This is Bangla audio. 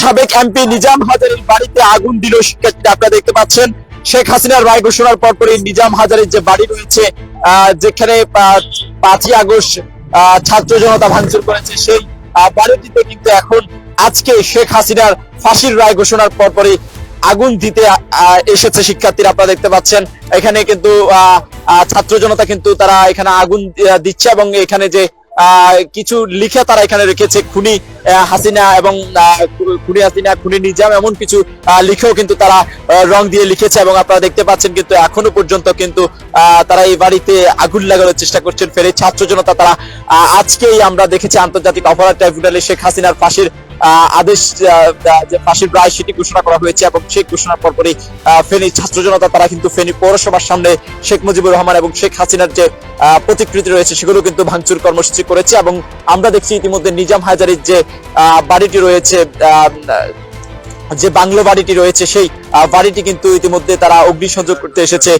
সাবেক এমপি নিজাম হাজারের বাড়িতে আগুন দিল শিক্ষার্থীরা। আপনারা দেখতে পাচ্ছেন, শেখ হাসিনার রায় ঘোষণার পরপরই নিজাম হাজারের যে বাড়ি রয়েছে যেখানে পাঁচই আগস্ট ছাত্র জনতা ভাঙচুর করেছে, সেই বাড়িটিতে কিন্তু এখন আজকে শেখ হাসিনার ফাঁসির রায় ঘোষণার পরপরই আগুন দিতে এসেছে শিক্ষার্থীরা, আপনারা দেখতে পাচ্ছেন। এখানে কিন্তু ছাত্র জনতা কিন্তু তারা এখানে আগুন দিচ্ছে এবং এখানে যে কিছু লিখে তারা এখানে রেখেছে খুনি হাসিনা এবং খুনি হাসিনা, খুনি নিজাম এমন কিছু লিখেও কিন্তু তারা রং দিয়ে লিখেছে এবং আপনারা দেখতে পাচ্ছেন কিন্তু এখনও পর্যন্ত কিন্তু তারা এই বাড়িতে আগুন লাগানোর চেষ্টা করছেন। ফেরে ছাত্র জনতা তারা আজকেই আমরা দেখেছি আন্তর্জাতিক অপরাধ ট্রাইব্যুনালে শেখ হাসিনার ফাঁসির আদেশ যে ফাঁসির রায় সেটি ঘোষণা করা হয়েছে এবং সেই ঘোষণার পরপরই ফেনী ছাত্র জনতা, তারা কিন্তু ফেনী পৌরসভার সামনে শেখ মুজিবুর রহমান এবং শেখ হাসিনার যে প্রতিকৃতি রয়েছে সেগুলো কিন্তু ভাঙচুর কর্মসূচি করেছে এবং আমরা দেখছি ইতিমধ্যে নিজাম হাজারির যে বাড়িটি রয়েছে যে বাংলো বাড়িটি রয়েছে সেই বাড়িটি কিন্তু ইতিমধ্যে তারা অগ্নিসংযোগ করতে এসেছে।